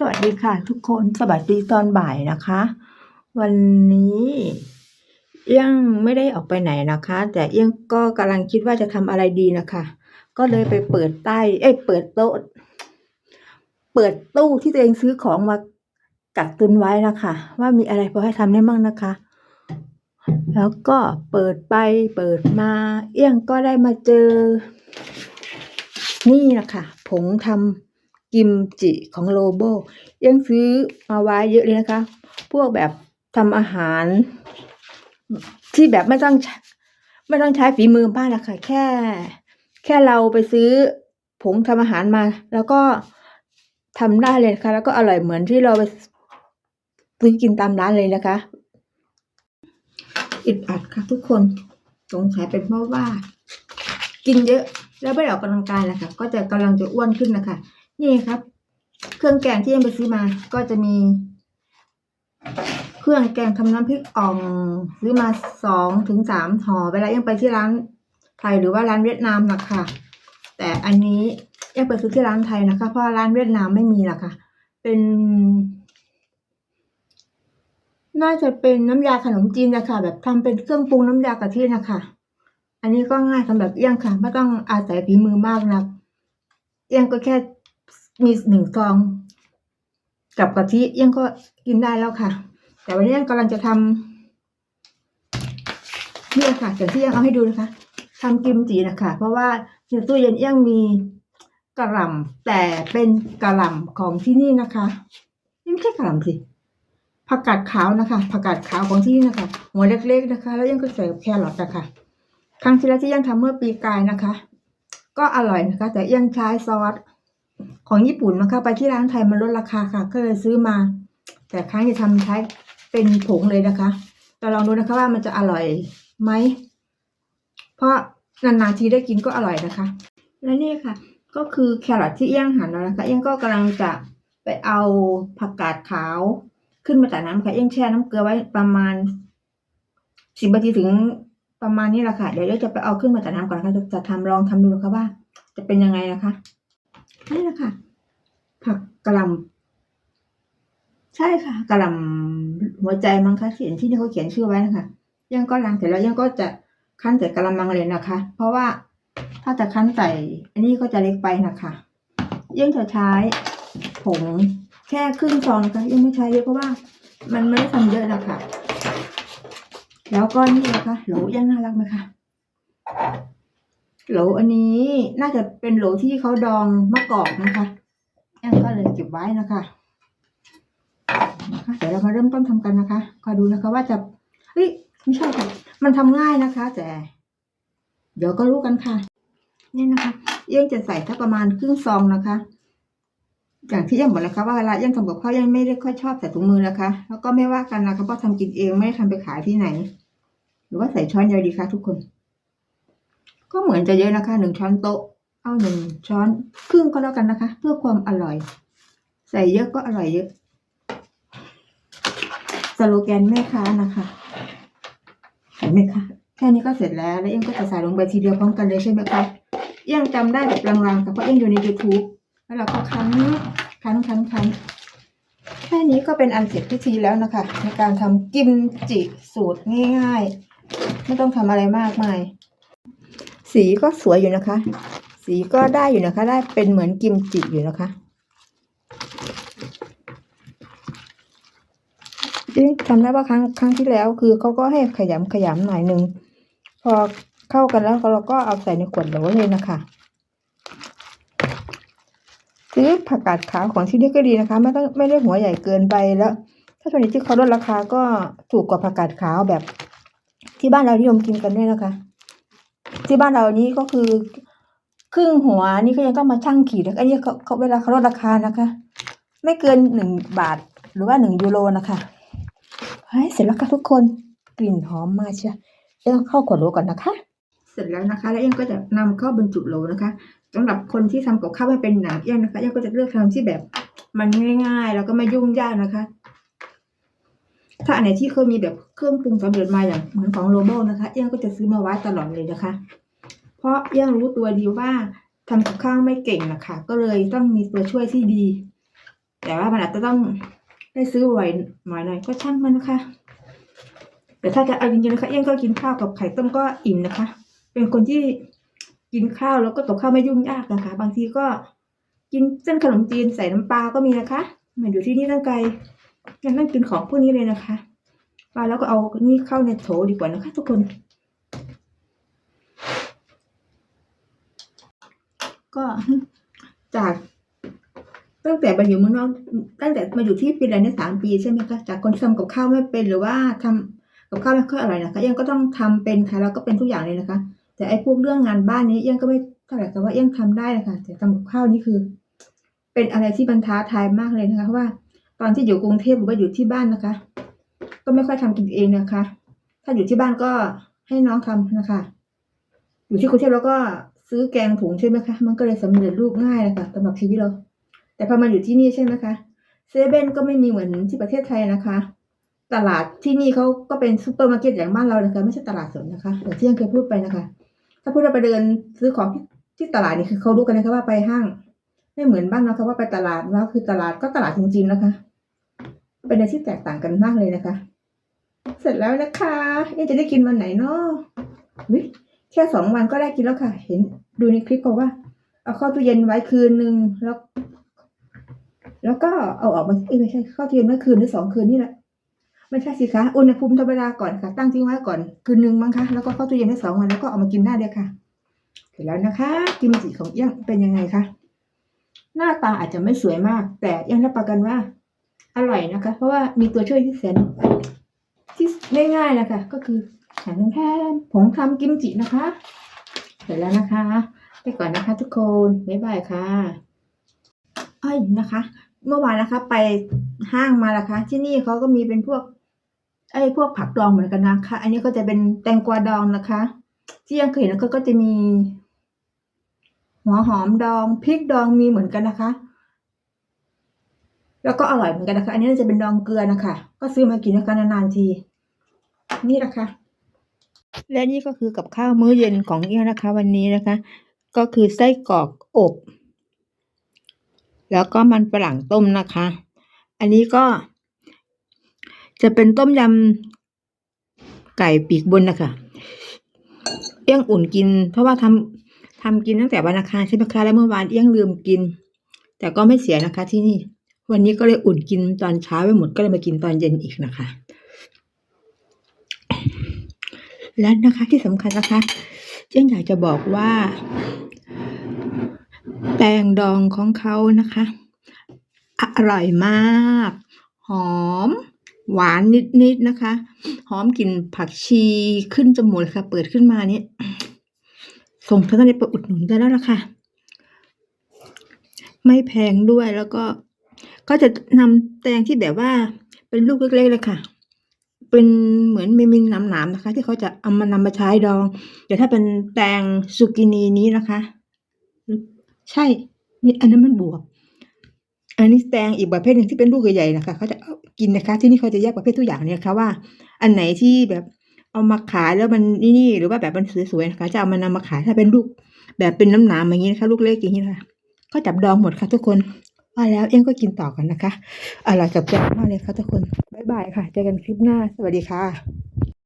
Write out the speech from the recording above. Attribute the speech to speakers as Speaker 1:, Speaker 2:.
Speaker 1: สวัสดีค่ะทุกคนสวัสดีตอนบ่ายนะคะ วันนี้เอี้ยงไม่ได้ออกไปไหนนะคะ แต่เอี้ยงก็กำลังคิดว่าจะทำอะไรดีนะคะ ก็เลยไปเปิดใต้ เอ้ยเปิดโต๊ะเปิดตู้ที่ตัวเองซื้อของมากักตุนไว้นะคะ ว่ามีอะไรพอให้ทำได้มั่งนะคะ แล้วก็เปิดไปเปิดมา เอี้ยงก็ได้มาเจอ นี่นะคะผงทำ กิมจิของโลโบยังซื้อมาไว้เยอะเลยนะคะ พวกแบบทำอาหาร ที่แบบไม่ต้องไม่ต้องใช้ฝีมือบ้านนะคะแค่ แค่เราไปซื้อผงทำอาหารมา แล้วก็ทำได้เลยนะคะแล้วก็อร่อยเหมือนที่เราไปซื้อกินตามร้านเลยนะคะอิดอัดค่ะทุกคนสงสัยเป็นเพราะว่า กินเยอะแล้วไม่ได้ออกกำลังกายนะคะก็จะกำลังจะอ้วนขึ้นนะคะ นี่ครับ เครื่องแกงที่ยังไปซื้อมา ก็จะมี เครื่องแกงทำน้ำพริกอ่องซื้อมาสองถึงสามห่อเวลายังไปที่ร้านไทยหรือว่าร้านเวียดนามนะคะแต่อันนี้ยังไปซื้อที่ร้านไทยนะคะ เพราะร้านเวียดนามไม่มีละค่ะ เป็นน่าจะเป็นน้ำยาขนมจีนนะคะแบบทำเป็นเครื่องปรุงน้ำยากะทินะคะอันนี้ก็ง่ายสำหรับเอี้ยงค่ะ ไม่ต้องอาศัยฝีมือมากนะเอี้ยงก็แค่ มีหนึ่งซอง กับกะทิเอี้ยงก็กินได้แล้วค่ะ แต่วันนี้เอี้ยงกำลังจะทำนี่ยค่ะอย่างที่เอี้ยงเอาให้ดูนะคะทำกิมจินะคะ เพราะว่าในตู้เย็นเอี้ยงมีกระหล่ำแต่เป็นกระหล่ำของที่นี่นะคะนี่ไม่ใช่กระหล่ำสิผักกาดขาวนะคะผักกาดขาวของที่นี่นะคะ หัวเล็กๆนะคะ แล้วยังก็ใส่แครอทนะคะครั้งที่แล้วที่ยังทำเมื่อปีกายนะคะ ก็อร่อยนะคะ แต่ยังใช้ซอส ของญี่ปุ่นนะคะไปที่ร้านไทยมันลดราคาค่ะ ก็เลยซื้อมา แต่ครั้งที่ทำใช้เป็นผงเลยนะคะแต่ลองดูนะคะว่ามันจะอร่อยไหม เพราะนานๆทีได้กินก็อร่อยนะคะ และนี่ค่ะ ก็คือแครอทที่เอี้ยงหั่นแล้วนะคะเอี้ยงก็กำลังจะไปเอาผักกาดขาวขึ้นมาจากน้ำค่ะเอี้ยงแช่น้ำเกลือไว้ประมาณสิบนาทีถึงประมาณนี้แหละค่ะ เดี๋ยวเราจะไปเอาขึ้นมาจากน้ำก่อนนะคะจะจะทำลองทำดูนะคะว่า จะเป็นยังไงนะคะ นี่แหละค่ะ ผักกะหล่ำใช่ค่ะกะหล่ำหัวใจมั้งคะเขียนที่นี่เขาเขียนชื่อไว้นะคะยังก็ล้างเสร็จแล้วยังก็จะคั้นใส่กะละมังเลยนะคะ เพราะว่าถ้าจะคั้นใส่อันนี้ก็จะเล็กไปนะคะยังจะใช้ผงแค่ครึ่งซองนะคะยังไม่ใช้เยอะเพราะว่ามันไม่ได้ทำเยอะนะคะแล้วก็นี่นะคะโหลยังน่ารักไหมคะ โหลอันนี้น่าจะเป็นโหลที่เขาดองมะกอกนะคะยังก็เลยเก็บไว้นะคะนะคะเดี๋ยวเรามาเริ่มต้นทำกันนะคะคอยดูนะคะว่าจะเฮ้ยไม่ใช่ค่ะมันทำง่ายนะคะ แต่ เดี๋ยวก็รู้กันค่ะ นี่นะคะเอี้ยังจะใส่ถ้าประมาณครึ่งซองนะคะ อย่างที่ยังบอกเลยค่ะว่าเวลายังทำกับข้าวยังไม่ได้ค่อยชอบใส่ถุงมือนะคะ แล้วก็ไม่ว่ากันนะคะเพราะทำกินเองไม่ได้ทำไปขายที่ไหน หรือว่าใส่ช้อนเดียวดีคะทุกคน ก็เหมือนจะเยอะนะคะหนึ่งช้อนโต๊ะ เอาหนึ่งช้อนครึ่งก็แล้วกันนะคะ เพื่อความอร่อย ใส่เยอะก็อร่อยเยอะ สโลแกนแม่ค้านะคะเห็นไหมคะแค่นี้ก็เสร็จแล้ว แล้วเอ็งก็จะใส่ลงไปทีเดียวพร้อมกันเลยใช่ไหมคะเอ็งจำได้แบบลางๆค่ะเพราะเอ็งอยู่ใน YouTube แล้วเราก็คั้นคั้นคั้นคั้นแค่นี้ก็เป็นอันเสร็จพิธีแล้วนะคะ ในการทำกิมจิสูตรง่ายๆ ไม่ต้องทำอะไรมากมาย สีก็สวยอยู่นะคะ สีก็ได้อยู่นะคะ ได้เป็นเหมือนกิมจิอยู่นะคะเอ๊ะจำได้ว่าครั้งครั้งที่แล้วคือเขาก็ให้ขยำขยำหน่อยหนึ่งพอเข้ากันแล้วเราก็เอาใส่ในขวดโหลเลยนะคะซื้อผักกาดขาวของที่นี่ก็ดีนะคะ ไม่ต้องไม่ได้หัวใหญ่เกินไปแล้ว ถ้าตัวนี้ที่เขาลดราคาก็ถูกกว่าผักกาดขาวแบบ ที่บ้านเรานิยมกินกันด้วยนะคะ ที่บ้านเรานี้ก็คือ ครึ่งหัวนี่ก็ยังต้องมาชั่งขีดอันนี้เขาเขาเวลาเขาลดราคานะคะ ไม่เกินหนึ่งบาทหรือว่าหนึ่งยูโรนะคะเฮ้ยเสร็จแล้วค่ะทุกคนกลิ่นหอมมากเชียวเอ็งเข้าขวดโหลก่อนนะคะ เสร็จแล้วนะคะ แล้วเอ็งก็จะนำเข้าบรรจุโหลนะคะสำหรับคนที่ทำกับข้าวไม่เป็นหนังเอ็งนะคะเอ็งก็จะเลือกทำที่แบบมันง่าย ๆ แล้วก็ไม่ยุ่งยากนะคะ ถ้าอันไหนที่เคยมีแบบเครื่องปรุงสำเร็จมาอย่างเหมือนของโรโบนะคะเอี้ยงก็จะซื้อมาไว้ตลอดเลยนะคะ เพราะเอี้ยงรู้ตัวดีว่าทำกับข้าวไม่เก่งนะคะ ก็เลยต้องมีตัวช่วยที่ดี แต่ว่ามันอาจจะต้องได้ซื้อไว้หน่อยหน่อยก็ช่างมันนะคะ แต่ถ้าจะเอาจริงๆนะคะเอี้ยงก็กินข้าวกับไข่ต้มก็อิ่มนะคะ เป็นคนที่กินข้าวแล้วก็กับข้าวไม่ยุ่งยากนะคะ บางทีก็กินเส้นขนมจีนใส่น้ำปลาก็มีนะคะมันอยู่ที่นี่ตั้งไกล งนั่งกินของพวกนี้เลยนะคะปาแล้วก็เอานี่เข้าในโถดีกว่านะคะ ทุกคน ก็จากตั้งแต่มาอยู่เมืองนอกตั้งแต่มาอยู่ที่ฟินแลนด์ในสามปีใช่ไหมคะจากคนทำกับข้าวไม่เป็นหรือว่าทำกับข้าวไม่ค่อยอร่อยนะคะยังก็ต้องทำเป็นค่ะแล้วก็เป็นทุกอย่างเลยนะคะ แต่ไอ้พวกเรื่องงานบ้านนี้ยังก็ไม่เท่าไหร่แต่ว่ายังทำได้นะคะแต่ทำกับข้าวนี่คือ เป็นอะไรที่บรรท้าทายมากเลยนะคะเพราะว่า ตอนที่อยู่กรุงเทพหรือว่าอยู่ที่บ้านนะคะ ก็ไม่ค่อยทำกินเองนะคะ ถ้าอยู่ที่บ้านก็ให้น้องทำนะคะ อยู่ที่กรุงเทพแล้วก็ซื้อแกงถุงใช่ไหมคะ มันก็เลยสำเร็จรูปง่ายเลยค่ะสำหรับชีวิตเรา แต่พอมาอยู่ที่นี่ใช่ไหมคะเซเว่นก็ไม่มีเหมือนที่ประเทศไทยนะคะ ตลาดที่นี่เขาก็เป็นซูเปอร์มาร์เก็ตอย่างบ้านเรานะคะ ไม่ใช่ตลาดสดนะคะอย่างที่ยังเคยพูดไปนะคะ ถ้าพูดว่าไปเดินซื้อของที่ที่ตลาดนี่คือเขารู้กันนะคะว่าไปห้าง ไม่เหมือนบ้านเราค่ะว่าไปตลาดแล้วคือตลาดก็ตลาดจริงๆนะคะ เป็นอะไรที่แตกต่างกันมากเลยนะคะ เสร็จแล้วนะคะเอ๊จะได้กินวันไหนเนาะวิแค่สองวันก็ได้กินแล้วค่ะ เห็นดูในคลิปเขาว่า เอาเข้าตู้เย็นไว้คืนหนึ่งแล้ว แล้วก็เอาออกมาเอ้ไม่ใช่เข้าตู้เย็นไว้คืนหรือสองคืนนี่แหละไม่ใช่สิคะอุณหภูมิธรรมดาก่อนค่ะ ตั้งทิ้งไว้ก่อนคืนหนึ่งมั้งคะแล้วก็เข้าตู้เย็นได้สองวันแล้วก็เอามากินได้เลยค่ะเสร็จแล้วนะคะ กิมจิของเอี้ยงเป็นยังไงคะหน้าตาอาจจะไม่สวยมาก แต่เอี้ยังรับประกันว่า อร่อยนะคะ เพราะว่ามีตัวช่วยที่แสนที่ง่ายๆนะคะ ก็คือหางแทนผงทำกิมจินะคะเสร็จแล้วนะคะ ไปก่อนนะคะทุกคนบ๊ายบายค่ะเอ้ยนะคะ เมื่อวานนะคะ ไปห้างมาละคะ ที่นี่เขาก็มีเป็นพวกไอ้พวกผักดองเหมือนกันนะคะ อันนี้ก็จะเป็นแตงกวาดองนะคะ ที่ยังเคยเห็นแล้วก็จะมี หัวหอมดองพริกดองมีเหมือนกันนะคะ แล้วก็อร่อยเหมือนกันนะคะ อันนี้จะเป็นดองเกลือนะคะ ก็ซื้อมากินนะคะนานๆที นี่นะคะ และนี่ก็คือกับข้าวมื้อเย็นของเอี้ยนะคะ วันนี้นะคะ ก็คือไส้กรอกอบ แล้วก็มันฝรั่งต้มนะคะ อันนี้ก็ จะเป็นต้มยำไก่ปีกบนนะคะเอี้ยงอุ่นกิน เพราะว่าทำทำกินตั้งแต่วันอังคารใช่ไหมคะแล้วเมื่อวานเอี้ยงลืมกิน แต่ก็ไม่เสียนะคะที่นี่ วันนี้ก็เลยอุ่นกินตอนเช้าไปหมดก็เลยมากินตอนเย็นอีกนะคะ และนะคะที่สำคัญนะคะเจ้งอยากจะบอกว่า แตงดองของเขานะคะ อร่อยมาก หอม หวานนิดๆนะคะ หอมกลิ่นผักชีขึ้นจมูกเลยค่ะ เปิดขึ้นมาเนี่ยส่งท่านได้ไปอุดหนุนได้แล้วล่ะค่ะ ไม่แพงด้วยแล้วก็ ก็จะนำแตงที่แบบว่าเป็นลูกเล็กๆเลยค่ะ เป็นเหมือนเมมินหนามๆนะคะ ที่เขาจะเอามานำมาใช้ดอง แต่ถ้าเป็นแตงซูกินีนี้นะคะ ใช่นี่อันนั้นมันบวบอันนี้แตงอีกประเภทหนึ่งที่เป็นลูกใหญ่ๆนะคะเขาจะกินนะคะ ที่นี่เขาจะแยกประเภททุกอย่างเนี่ยค่ะว่า อันไหนที่แบบเอามาขายแล้วมันนี่นี่หรือว่าแบบมันสวยๆนะคะจะเอามานำมาขายถ้าเป็นลูก แบบเป็นน้ำหนามอย่างนี้นะคะลูกเล็กอย่างนี้นะคะก็จับดองหมดค่ะทุกคน มาแล้วเอ็งก็กินต่อกันนะคะอร่อยกับใจมากเลยค่ะทุกคน บ๊ายบายค่ะ เจอกันคลิปหน้า สวัสดีค่ะ